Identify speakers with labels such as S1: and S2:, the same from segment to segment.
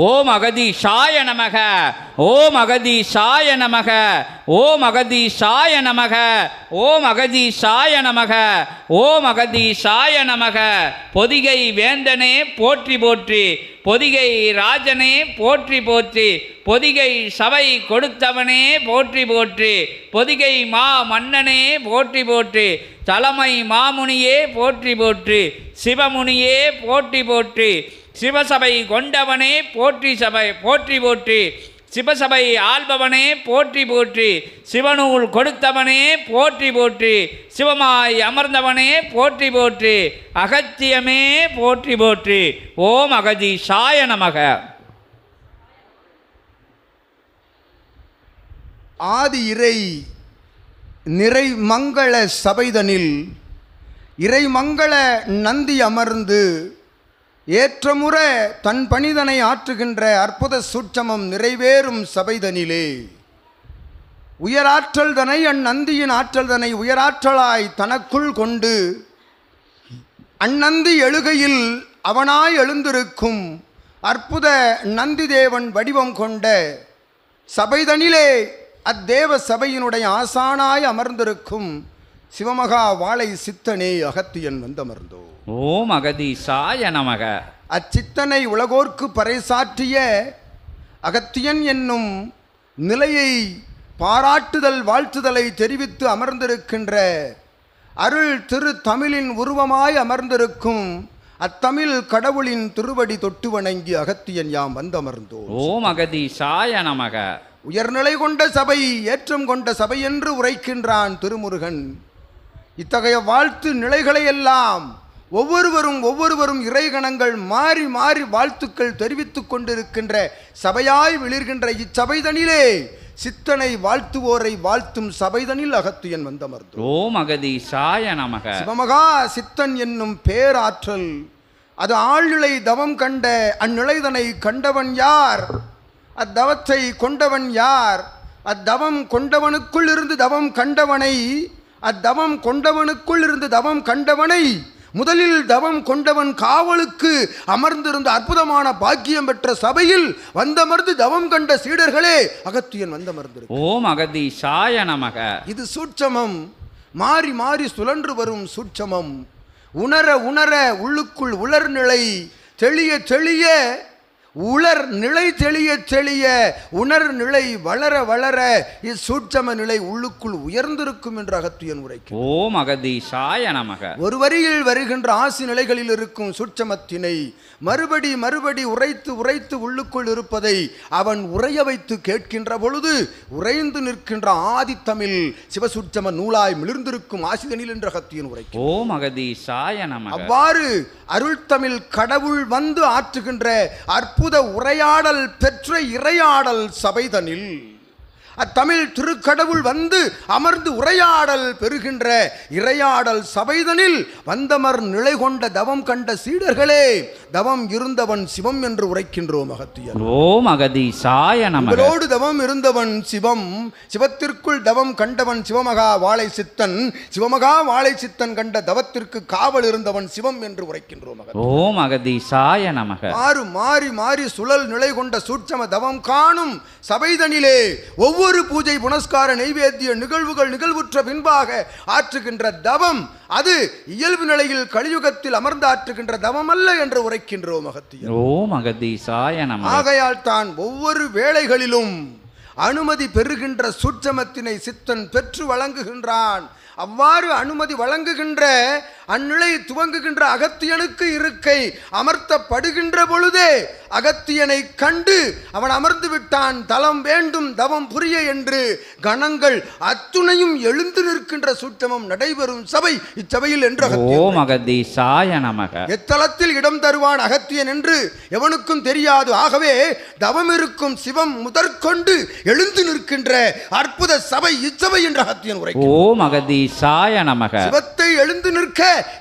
S1: ஓம் அகதீஷாய நமக ஓம் அகதீஷாய நமக ஓம் அகதீஷாய நமக ஓம் அகதீஷாய நமக ஓம் அகதீஷாய நமக. பொதிகை வேந்தனே போற்றி போற்றி பொதிகை ராஜனே போற்றி போற்றி பொதிகை சபை கொடுத்தவனே போற்றி போற்றி பொதிகை மா மன்னனே போற்றி போற்றி தலைமை மாமுனியே போற்றி போற்றி சிவமுனியே போற்றி போற்றி சிவசபை கொண்டவனே போற்றி சபை போற்றி போற்றி. சிவசபை ஆள்பவனே போற்றி போற்றி. சிவநூல் கொடுத்தவனே போற்றி போற்றி. சிவமாய் அமர்ந்தவனே போற்றி போற்றி. அகத்தியமே போற்றி போற்றி. ஓம் அகதீஷாய நமக.
S2: ஆதி இறை நிறை மங்கள சபைதனில் இறைமங்கள நந்தி அமர்ந்து ஏற்றமுற தன் பணிதனை ஆற்றுகின்ற அற்புத சூட்சமம் நிறைவேறும் சபைதனிலே. உயராற்றல் தனை அந்நந்தியின் ஆற்றல் தனை உயராற்றலாய் தனக்குள் கொண்டு அந்நந்தி எழுகையில் அவனாய் எழுந்திருக்கும் அற்புத நந்தி தேவன் வடிவம் கொண்ட சபைதனிலே அத்தேவ சபையினுடைய ஆசானாய் அமர்ந்திருக்கும் சிவமகா வாழை சித்தனே அகத்தியன் வந்தமர்ந்தோ
S1: ஓம் அகதீஷாய நமக.
S2: அச்சித்தனை உலகோர்க்கு பறைசாற்றிய அகத்தியன் என்னும் நிலையை பாராட்டுதல் வாழ்த்துதலை தெரிவித்து அமர்ந்திருக்கின்ற அருள் திரு தமிழின் உருவமாய் அமர்ந்திருக்கும் அத்தமிழ் கடவுளின் திருவடி தொட்டு வணங்கி அகத்தியன் யாம் வந்தமர்ந்தோம்.
S1: ஓம் அகதீஷாய நமக.
S2: உயர்நிலை கொண்ட சபை ஏற்றம் கொண்ட சபை என்று உரைக்கின்றான் திருமுருகன். இத்தகைய வாழ்த்து நிலைகளையெல்லாம் ஒவ்வொருவரும் ஒவ்வொருவரும் இறைகணங்கள் மாறி மாறி வாழ்த்துக்கள் தெரிவித்துக் கொண்டிருக்கின்ற சபையாய் விளிர்கின்ற இச்சபைதனிலே சித்தனை வாழ்த்துவோரை வாழ்த்தும் சபைதனில் அகத்தியன் வந்தமர்ந்தோம்
S1: ஓம் அகதீஷாய நமக.
S2: சிவமகா சித்தன் என்னும் பேராற்றல் அது ஆழ்நிலை தவம் கண்ட அந்நிலைதனை கண்டவன் யார்? அத்தவத்தை கொண்டவன் யார்? அத்தவம் கொண்டவனுக்குள் இருந்து தவம் கண்டவனை அத்தவம் கொண்டவனுக்குள் இருந்து தவம் கண்டவனை முதலில் தவம் கொண்டவன் காவலுக்கு அமர்ந்திருந்த அற்புதமான பாக்கியம் பெற்ற சபையில் வந்தமர்ந்து தவம் கண்ட சீடர்களே அகத்தியன் வந்தமர்ந்திருக்கு
S1: ஓம் அகதீஷாய நமக.
S2: இது சூட்சமம். மாறி மாறி சுழன்று வரும் சூட்சமம். உணர உணர உள்ளுக்குள் உலர் நிலை தெளிய தெளிய உலர் நிலை தெளிய தெளிய உணர் நிலை வளர வளர இச்சூட்சம நிலை உள்ளுக்குள் உயர்ந்திருக்கும் என்று அகத்தியன் உரைக்கும்
S1: ஓம் அகதீஷாய நமக.
S2: ஒரு வரியில் வருகின்ற ஆசி நிலைகளில் இருக்கும் சூட்சமத்தினை மறுபடி மறுபடி உரைத்து உரைத்து உள்ளுக்குள் இருப்பதை அவன் உரைய வைத்து கேட்கின்ற பொழுது உறைந்து நிற்கின்ற ஆதித்தமிழ் சிவசூட்சம நூலாய் மிளிர்ந்திருக்கும் ஆசிதனில் என்ற அகத்தியன் உரைக்கும்
S1: ஓம் அகதீஷாய நமக.
S2: அவ்வாறு அருள்தமிழ் கடவுள் வந்து ஆற்றுகின்ற அற்புத உரையாடல் பெற்ற இறையாடல் சபைதனில் அத்தமிழ் திருக்கடவுள் வந்து அமர்ந்து உரையாடல் பெறுகின்ற இறையாடல் சபைதனில் வந்தமர் நிலை கொண்ட தவம் கண்ட சீடர்களே தவம் இருந்தவன் சிவம் என்று உரைக்கின்றோம் அகத்தியர்
S1: ஓம்
S2: தவம் இருந்தவன் சிவம் சிவத்திற்குள் தவம் கண்டவன் சிவமகா வாழை சித்தன் சிவமகா வாழை சித்தன் கண்ட தவத்திற்கு காவல் இருந்தவன் சிவம் என்று உரைக்கின்றோம்
S1: ஓம் அகதீஷாய நமக.
S2: மாறு மாறி மாறி சுழல் நிலை கொண்ட சூட்சம தவம் காணும் சபைதனிலே ஒவ்வொரு பூஜை புனஸ்கார நைவேத்திய நிகழ்வுகள் நிகழ்வுற்ற பின்பாக ஆற்றுகின்ற தவம். அது இயல்பு நிலையில் கலியுகத்தில் அமர்ந்து ஆற்றுகின்ற தவம் அல்ல என்று உரைக்கின்றோம் அகத்தியர்
S1: ஓம்
S2: ஆகையால் தான் ஒவ்வொரு வேளைகளிலும் அனுமதி பெறுகின்ற சூட்சமத்தினை சித்தன் பெற்று வழங்குகின்றான். அவ்வாறு அனுமதி வழங்குகின்ற அந்நிலை துவங்குகின்ற அகத்தியனுக்கு இருக்கை அமர்த்தப்படுகின்ற பொழுதே அகத்தியனை கண்டு அவன் அமர்ந்து விட்டான். தலம் வேண்டும் தவம் புரிய என்று கணங்கள் அத்துணையும் எழுந்து நிற்கின்ற சூட்சமம் நடைபெறும் சபை. இச்சபையில் என்று
S1: ஓம் நமக.
S2: எத்தலத்தில் இடம் தருவான் அகத்தியன் என்று எவனுக்கும் தெரியாது. ஆகவே தவம் இருக்கும் சிவம் முதற்கொண்டு எழுந்து நிற்கின்ற அற்புத சபை இச்சபை என்று அகத்தியன் உரை
S1: ஓம் அகதீஷாய நமக.
S2: சிவத்தை எழுந்து நிற்க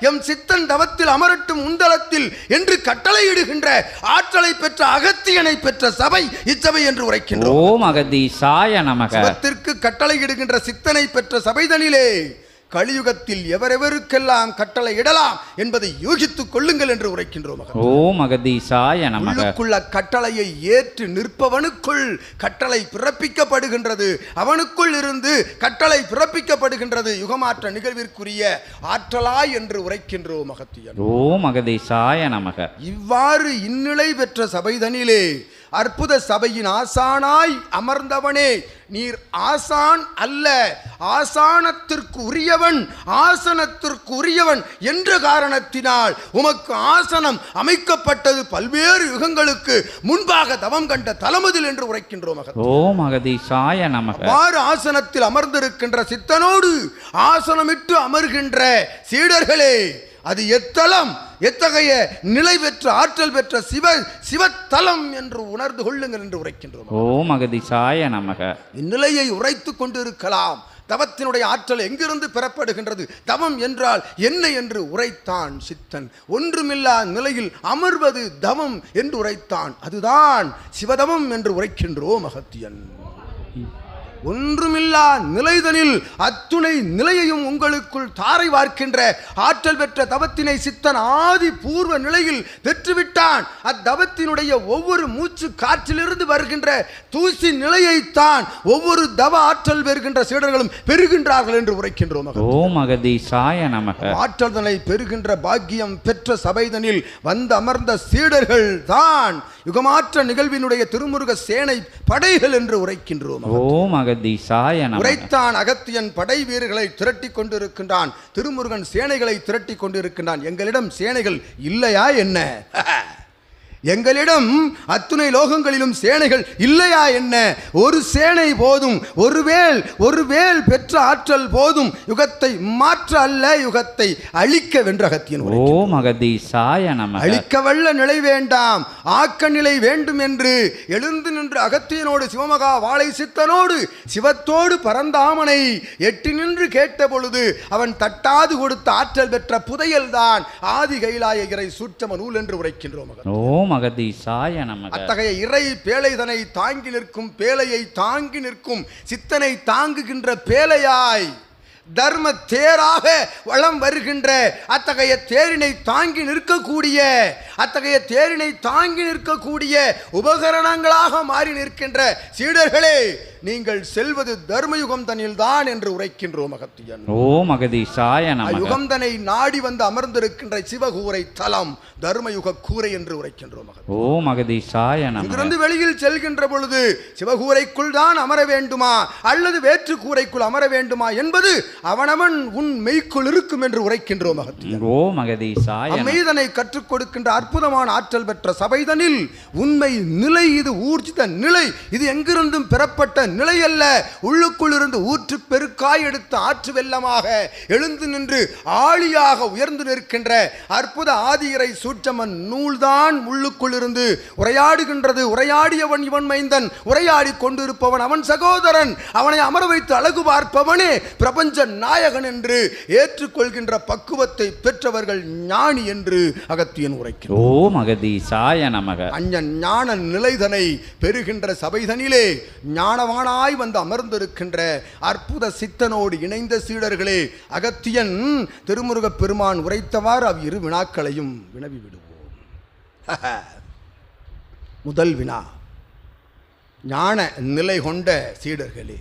S2: எம் சித்தன் தவத்தில் அமரட்டும் உந்தலத்தில் என்று கட்டளையிடுகின்ற ஆற்றலை பெற்ற அகத்தியனை பெற்ற சபை இச்சபை என்று உரைக்கின்றோம்.
S1: ஓம் அகதீஷாய நமக.
S2: சிவத்திற்கு கட்டளையிடுகின்ற சித்தனை பெற்ற சபைதனிலே கலியுகத்தில் எவரெவருக்கெல்லாம் கட்டளை இடலாம் என்பதை யோகித்துக் கொள்ளுங்கள் என்று உரைக்கின்றோம் மகன்.
S1: ஓம் அகதீசாய நமக.
S2: உள்ளுக்குள்ள கட்டளையை ஏற்று நிற்பவனுக்குள் கட்டளை பிறப்பிக்கப்படுகின்றது. அவனுக்குள் இருந்து கட்டளை பிறப்பிக்கப்படுகின்றது. யுகமாற்ற நிகழ்விற்குரிய ஆற்றலாய் என்று உரைக்கின்றோம் அகத்தியன்
S1: ஓம் அகதீசாய நமக.
S2: இவ்வாறு இந்நிலை பெற்ற சபைதனிலே அற்புத சபையின் ஆசானாய் அமர்ந்தவனே. நீர் ஆசான் அல்ல. ஆசானத்திற்கு உரியவன் ஆசனத்திற்கு உரியவன் என்ற காரணத்தினால் உமக்கு ஆசனம் அமைக்கப்பட்டது பல்வேறு யுகங்களுக்கு முன்பாக தவம் கண்ட தலமதில் என்று உரைக்கின்றோம்
S1: ஓம் அகதீசாய நமக.
S2: அவ்வாறு ஆசனத்தில் அமர்ந்திருக்கின்ற சித்தனோடு ஆசனமிட்டு அமர்கின்ற சீடர்களே அது எத்தலம்? எத்தகைய நிலை பெற்ற ஆற்றல் பெற்ற சிவ சிவத்தலம் என்று உணர்ந்து கொள்ளுங்கள் என்று உரைக்கின்றோம்.
S1: ஓம் அகதீசாய நமக.
S2: இந்நிலையை உரைத்து கொண்டிருக்கலாம். தவத்தினுடைய ஆற்றல் எங்கிருந்து பெறப்படுகின்றது? தவம் என்றால் என்ன என்று உரைத்தான் சித்தன். ஒன்றுமில்லா நிலையில் அமர்வது தவம் என்று உரைத்தான். அதுதான் சிவதவம் என்று உரைக்கின்றோம் அகத்தியன். ஒன்றுமில்லா நிலைதனில் அத்துணை நிலையையும் உங்களுக்குள் தாரை வார்க்கின்ற ஆற்றல் பெற்ற தவத்தினை சித்தன் ஆதி பூர்வ நிலையில் பெற்றுவிட்டான். அத்தவத்தினுடைய ஒவ்வொரு மூச்சு காற்றிலிருந்து வருகின்ற தூசி நிலையைத்தான் ஒவ்வொரு தவ ஆற்றல் பெறுகின்ற சீடர்களும் பெறுகின்றார்கள் என்று உரைக்கின்றோம் மகன்.
S1: ஓம் அகதீசாய நமக.
S2: ஆற்றல்தனை பெறுகின்ற பாக்கியம் பெற்ற சபைதனில் வந்து அமர்ந்த சீடர்கள் தான். யுகமாற்ற நிகழ்வினுடைய திருமுருக சேனை படைகள் என்று உரைக்கின்றோம்
S1: ஓம் அகதீசாய
S2: உரைத்தான் அகத்தியன் படை வீரர்களை திரட்டி கொண்டிருக்கின்றான். திருமுருகன் சேனைகளை திரட்டி கொண்டிருக்கின்றான். எங்களிடம் சேனைகள் இல்லையா என்ன? எங்களிடம் அத்துணை லோகங்களிலும் சேனைகள் இல்லையா என்ன? ஒரு சேனை போதும் ஒரு வேல் ஒரு வேல் பெற்ற ஆற்றல் போதும் யுகத்தை மாற்ற அல்ல யுகத்தை அழிக்க வென்ற அகத்தியன் உரை
S1: ஓம் அகதீசாய நமக.
S2: அழிக்க வல்ல நிலை வேண்டாம் ஆக்க நிலை வேண்டும் என்று எழுந்து நின்று அகத்தியனோடு சிவமகா வாழை சித்தனோடு சிவத்தோடு பரந்தாமனை எட்டி நின்று கேட்ட பொழுது அவன் தட்டாது கொடுத்த ஆற்றல் பெற்ற புதையல்தான் ஆதி கைலாய இறை சூட்சம நூல் என்று உரைக்கின்றோம் மகன்.
S1: ஓம் அகதீசாய நமக.
S2: அத்தகைய இறை பேழைதனை தாங்கி நிற்கும் பேழையை தாங்கி நிற்கும் சித்தனை தாங்குகின்ற பேழையாய் தர்ம தேராக வளம் வருகின்ற அத்தகைய தேரினை தாங்கி நிற்கக்கூடிய அத்தகைய தேரினை தாங்கி நிற்கக்கூடிய உபகரணங்களாக மாறி நிற்கின்ற சீடர்களே நீங்கள் செல்வது தர்மயுகம் தனில்தான் என்று உரைக்கின்றோம் அகத்தியன்
S1: ஓம் அகதீசாய நமக.
S2: யுகந்தனை நாடி வந்து அமர்ந்திருக்கின்ற சிவகூரை தலம் தர்மயுக கூரை என்று உரைக்கின்றோம்
S1: அகதீசாய நமக.
S2: இங்கிருந்து வெளியில் செல்கின்ற பொழுது சிவகூரைக்குள் தான் அமர வேண்டுமா? அல்லது வேற்று கூரைக்குள் அமர வேண்டுமா என்பது அவனவன் உன் மெய்க்குள் இருக்கும் என்று உரைக்கின்றோம் மகத்தியன்.
S1: ஓம் அகதீசாய நமக.
S2: அம்மைதனை கற்றுக் கொடுக்கின்ற அற்புதமான ஆற்றல் பெற்ற சபைதனில் உண்மை நிலை இது ஊர்ஜித நிலை இது எங்கிருந்தும் பெறப்பட்ட நிலை அல்ல உள்ளுக்குள் இருந்து ஊற்று பெருக்காய் எடுத்த ஆற்று வெள்ளமாக எழுந்து நின்று ஆழியாக உயர்ந்து நிற்கின்ற அற்புத ஆதியரை சூற்றமன் நூல்தான் உள்ளுக்குள் இருந்து உரையாடுகின்றது. உரையாடியவன் இவன் மைந்தன். உரையாடி கொண்டிருப்பவன் அவன் சகோதரன். அவனை அமர வைத்து அழகு பார்ப்பவனே பிரபஞ்ச நாயகன் என்று ஏற்றுக்கொள்கின்ற பக்குவத்தை பெற்றவர்கள் ஞானி என்று அகத்தியன் உரைக்கிறார்
S1: ஓம் அகதீசாய நமக.
S2: அஞ்ச ஞான நிலைதனை பெறுகின்ற சபைதனிலே ஞானவானாய் வந்து அமர்ந்திருக்கின்ற அற்புத சித்தனோடு இணைந்த சீடர்களே அகத்தியன் திருமுருகப் பெருமான் உரைத்தவாறு அவ் இரு வினாக்களையும் வினவி விடுவோம் முதல் வினா ஞான நிலை கொண்ட சீடர்களே.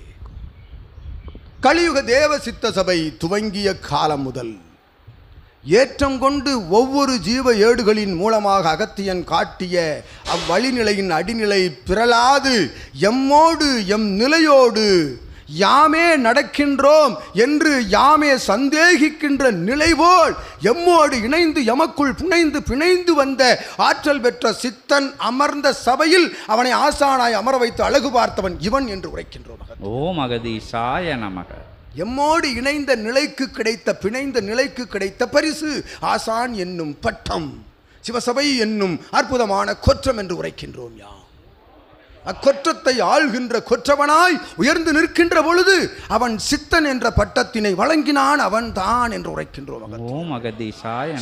S2: கலியுக தேவ சித்த சபை துவங்கிய காலம் முதல். ஏற்றம் கொண்டு ஒவ்வொரு ஜீவ ஏடுகளின் மூலமாக அகத்தியன் காட்டிய அவ்வழிநிலையின் அடிநிலை பிறலாது. எம்மோடு எம் நிலையோடு யாமே நடக்கின்றோம் என்று யாமே சந்தேகிக்கின்ற நிலைபோல் எம்மோடு இணைந்து எமக்குள் புனைந்து பிணைந்து வந்த ஆற்றல் பெற்ற சித்தன் அமர்ந்த சபையில் அவனை ஆசானாய் அமர வைத்து அழகு பார்த்தவன் இவன் என்று உரைக்கின்றோம். மகன்
S1: மகதி சாய நமக.
S2: எம்மோடு இணைந்த நிலைக்கு கிடைத்த பிணைந்த நிலைக்கு கிடைத்த பரிசு ஆசான் என்னும் பட்டம் சிவசபை என்னும் அற்புதமான கொற்றம் என்று உரைக்கின்றோம் யாம். அக்கொற்றத்தை ஆள்கின்ற கொற்றவனாய் உயர்ந்து நிற்கின்ற பொழுது அவன் சித்தன் என்ற பட்டத்தினை வழங்கினான் அவன் தான் என்று உரைக்கின்றோம்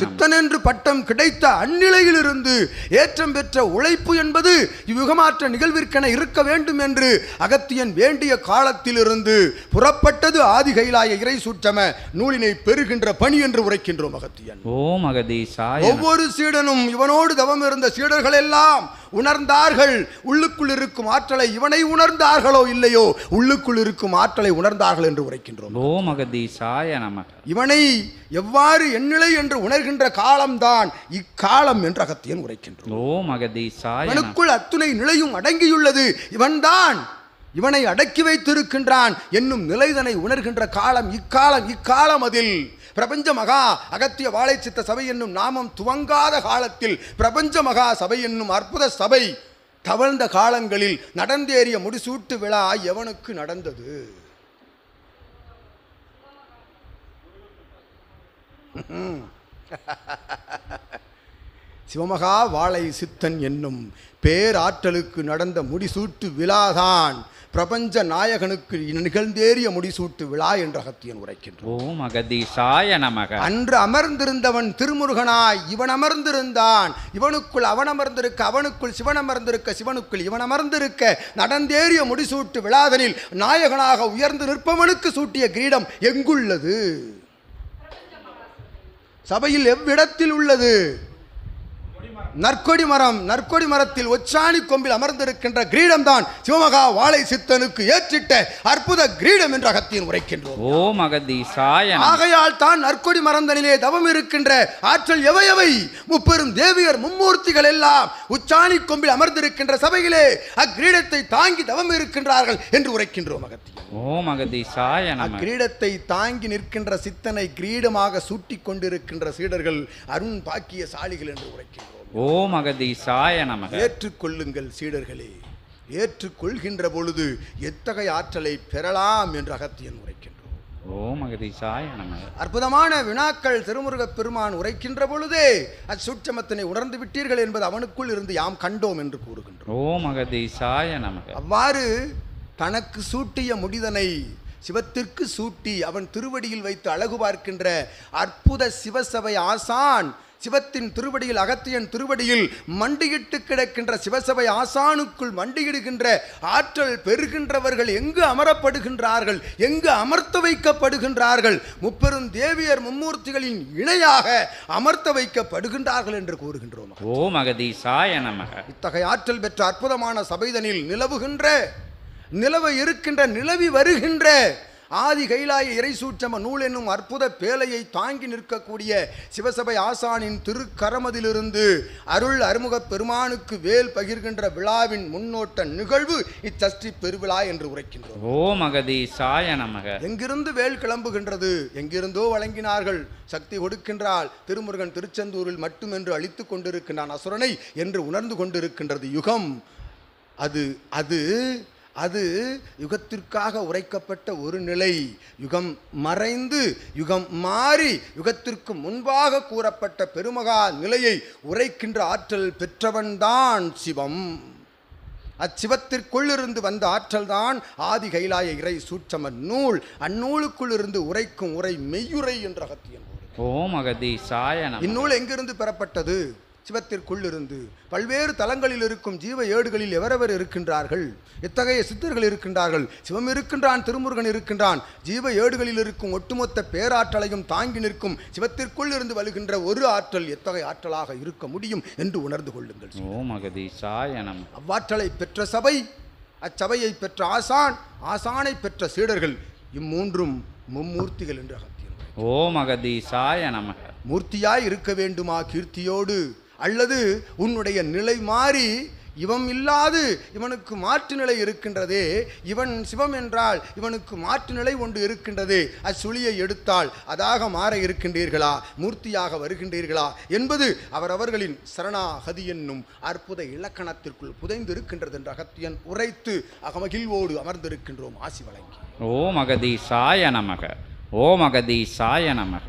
S2: சித்தன் என்று பட்டம் கிடைத்த அந்நிலையிலிருந்து ஏற்றம் பெற்ற உழைப்பு என்பது இவ்யுகமாற்ற நிகழ்விற்கென இருக்க வேண்டும் என்று அகத்தியன் வேண்டிய காலத்திலிருந்து புறப்பட்டது ஆதி கைலாய இறை சூற்றம நூலினை பெறுகின்ற பணி என்று உரைக்கின்றோம் அகத்தியன்.
S1: ஓம் அகதீசாய.
S2: ஒவ்வொரு சீடனும் இவனோடு தவம் இருந்த சீடர்கள் எல்லாம் உணர்ந்தார்கள். உள்ளுக்குள் இருக்கும் ஆற்றலை இவனை உணர்ந்தார்களோ இல்லையோ உள்ளுக்குள் இருக்கும் ஆற்றலை உணர்ந்தார்கள் என்று உரைக்கின்றோம். இவனை எவ்வாறு எண்ணிலை என்று உணர்கின்ற காலம்தான் இக்காலம் என்று அகத்தியன் உரைக்கின்றோம்.
S1: ஓம் அகதீசாய நமக.
S2: இவனுக்குள் அத்துணை நிலையும் அடங்கியுள்ளது. இவன்தான் இவனை அடக்கி வைத்திருக்கின்றான் என்னும் நிலைதனை உணர்கின்ற காலம் இக்காலம் இக்காலம் அதில். பிரபஞ்ச மகா அகத்திய வாழைச்சித்த சபை என்னும் நாமம் துவங்காத காலத்தில் பிரபஞ்ச மகா சபை என்னும் அற்புத சபை தவழ்ந்த காலங்களில் நடந்தேறிய முடிசூட்டு விழா எவனுக்கு நடந்தது? சிவமகா வாழை சித்தன் என்னும் பேராற்றலுக்கு நடந்த முடிசூட்டு விழாதான் பிரபஞ்ச நாயகனுக்கு நிகழ்ந்தேறிய முடிசூட்டு விழா என்று அகத்தியன்
S1: அகதீசாய நமக.
S2: அன்று அமர்ந்திருந்தவன் திருமுருகனாய் இவன் அமர்ந்திருந்தான். இவனுக்குள் அவன் அமர்ந்திருக்க அவனுக்குள் சிவன் அமர்ந்திருக்க சிவனுக்குள் இவன் அமர்ந்திருக்க நடந்தேறிய முடிசூட்டு விழாதனில் நாயகனாக உயர்ந்து நிற்பவனுக்கு சூட்டிய கிரீடம் எங்குள்ளது? சபையில் எவ்விடத்தில் உள்ளது? நற்கொடி மரம் நற்கொடி மரத்தில் ஒச்சாணி கொம்பில் அமர்ந்திருக்கின்ற கிரீடம் தான் சிவமகா வாழை சித்தனுக்கு ஏற்றிட்ட அற்புத கிரீடம் என்று அகத்தியன் உரைக்கின்றோம். ஆகையால் தான் நற்கொடி மறந்தனிலே தவம் இருக்கின்ற ஆற்றல் எவையவை முப்பெரும் தேவியர் மும்மூர்த்திகள் எல்லாம் உச்சாணி கொம்பில் அமர்ந்திருக்கின்ற சபையிலே அக்கிரீடத்தை தாங்கி தவம் இருக்கின்றார்கள் என்று உரைக்கின்றோம் அகத்தியம்
S1: ஓம் அகதீசாய நமக.
S2: அக்கிரீடத்தை தாங்கி நிற்கின்ற சித்தனை கிரீடமாக சூட்டிக் கொண்டிருக்கின்ற சீடர்கள் அருண் பாக்கிய சாலிகள் என்று உரைக்கின்றோம்
S1: ஓம் அகதீசாய நமக.
S2: ஏற்றுக்கொள்ளுங்கள் சீடர்களே ஏற்றுக்கொள்கின்ற பொழுது எத்தகைய ஆற்றலை பெறலாம் என்று அகத்தியன் உரைக்கின்றோம்
S1: ஓம் அகதீசாய நமக.
S2: அற்புதமான வினாக்கள் திருமுருகப் பெருமான் உரைக்கின்ற பொழுதே அச்சூட்சமத்தினை உணர்ந்து விட்டீர்கள் என்பது அவனுக்குள் இருந்து யாம் கண்டோம் என்று கூறுகின்றோம்
S1: ஓம் அகதீசாய நமக.
S2: அவ்வாறு தனக்கு சூட்டிய முடிதனை சிவத்திற்கு சூட்டி அவன் திருவடியில் வைத்து அழகு பார்க்கின்ற அற்புத சிவசபை ஆசான் சிவத்தின் திருவடியில் அகத்தியன் திருவடியில் மண்டியிட்டு கிடக்கின்ற சிவசபை ஆசானுக்குள் மண்டியிடுகின்ற ஆற்றல் பெறுகின்றவர்கள் எங்கு அமரப்படுகின்றார்கள் எங்கு அமர்த்த வைக்கப்படுகின்றார்கள் முப்பெரும் தேவியர் மும்மூர்த்திகளின் இணையாக அமர்த்த வைக்கப்படுகின்றார்கள் என்று கூறுகின்றோம்
S1: ஓம் அகதீசாய நமக.
S2: இத்தகைய ஆற்றல் பெற்ற அற்புதமான சபைதனில் நிலவுகின்ற நிலவ இருக்கின்ற நிலவி வருகின்ற ஆதி கைலாய இறைசூற்றம நூல் என்னும் அற்புத பேழையை தாங்கி நிற்கக்கூடிய சிவசபை ஆசானின் திருக்கரமதிலிருந்து அருள் அருமுகப் பெருமானுக்கு வேல் பகிர்கின்ற விழாவின் முன்னோட்ட நிகழ்வு இச்சஷ்டி பெருவிழா என்று உரைக்கின்றோம்.
S1: ஓம் அகதீசாய நமக.
S2: எங்கிருந்து வேல் கிளம்புகின்றது? எங்கிருந்தோ வழங்கினார்கள். சக்தி கொடுக்கின்றாள். திருமுருகன் திருச்செந்தூரில் மட்டுமென்று அழித்து கொண்டிருக்கின்றான் அசுரனை என்று உணர்ந்து கொண்டிருக்கின்றது யுகம். அது அது அது யுகத்திற்காக உரைக்கப்பட்ட ஒரு நிலை யுகம் மறைந்து யுகம் மாறி யுகத்திற்கு முன்பாக கூறப்பட்ட பெருமகா நிலையை உரைக்கின்ற ஆற்றல் பெற்றவன்தான் சிவம் அச்சிவத்திற்குள் இருந்து வந்த ஆற்றல்தான் ஆதி கைலாய இறை சூட்சம நூல் அந்நூலுக்குள் இருந்து உரைக்கும் உரை மெய்யுரை என்ற அகத்தியன்.
S1: ஓம் அகதீசாய நமக.
S2: இந்நூல் எங்கிருந்து பெறப்பட்டது சிவத்திற்குள் இருந்து பல்வேறு தலங்களில் இருக்கும் ஜீவ ஏடுகளில் எவரெவர் இருக்கின்றார்கள்? எத்தகைய சித்தர்கள் இருக்கின்றார்கள்? சிவம் இருக்கின்றான் திருமுருகன் இருக்கின்றான். ஜீவ ஏடுகளில் இருக்கும் ஒட்டுமொத்த பேராற்றலையும் தாங்கி நிற்கும் சிவத்திற்குள் இருந்து வலுகின்ற ஒரு ஆற்றல் எத்தகைய ஆற்றலாக இருக்க முடியும் என்று உணர்ந்து கொள்ளுங்கள்
S1: ஓம்.
S2: அவ்வாற்றலை பெற்ற சபை அச்சபையை பெற்ற ஆசான் ஆசானை பெற்ற சீடர்கள் இம்மூன்றும் மும்மூர்த்திகள் என்று அகத்தியன்
S1: ஓம் அகதீசாய நமக.
S2: மூர்த்தியாய் இருக்க வேண்டுமா கீர்த்தியோடு? அல்லது உன்னுடைய நிலை மாறி இவன் இல்லாது இவனுக்கு மாற்று நிலை இருக்கின்றதே இவன் சிவம் என்றால் இவனுக்கு மாற்று நிலை ஒன்று இருக்கின்றதே அச்சுழியை எடுத்தால் அதாக மாற இருக்கின்றீர்களா மூர்த்தியாக வருகின்றீர்களா என்பது அவரவர்களின் சரணாகதி என்னும் அற்புத இலக்கணத்திற்குள் புதைந்து இருக்கின்றது என்ற அகத்தியன் உரைத்து அகமகிழ்வோடு அமர்ந்திருக்கின்றோம் ஆசி வழங்கி
S1: மகதி சாய நமக. ஓ மகதி சாய நமக.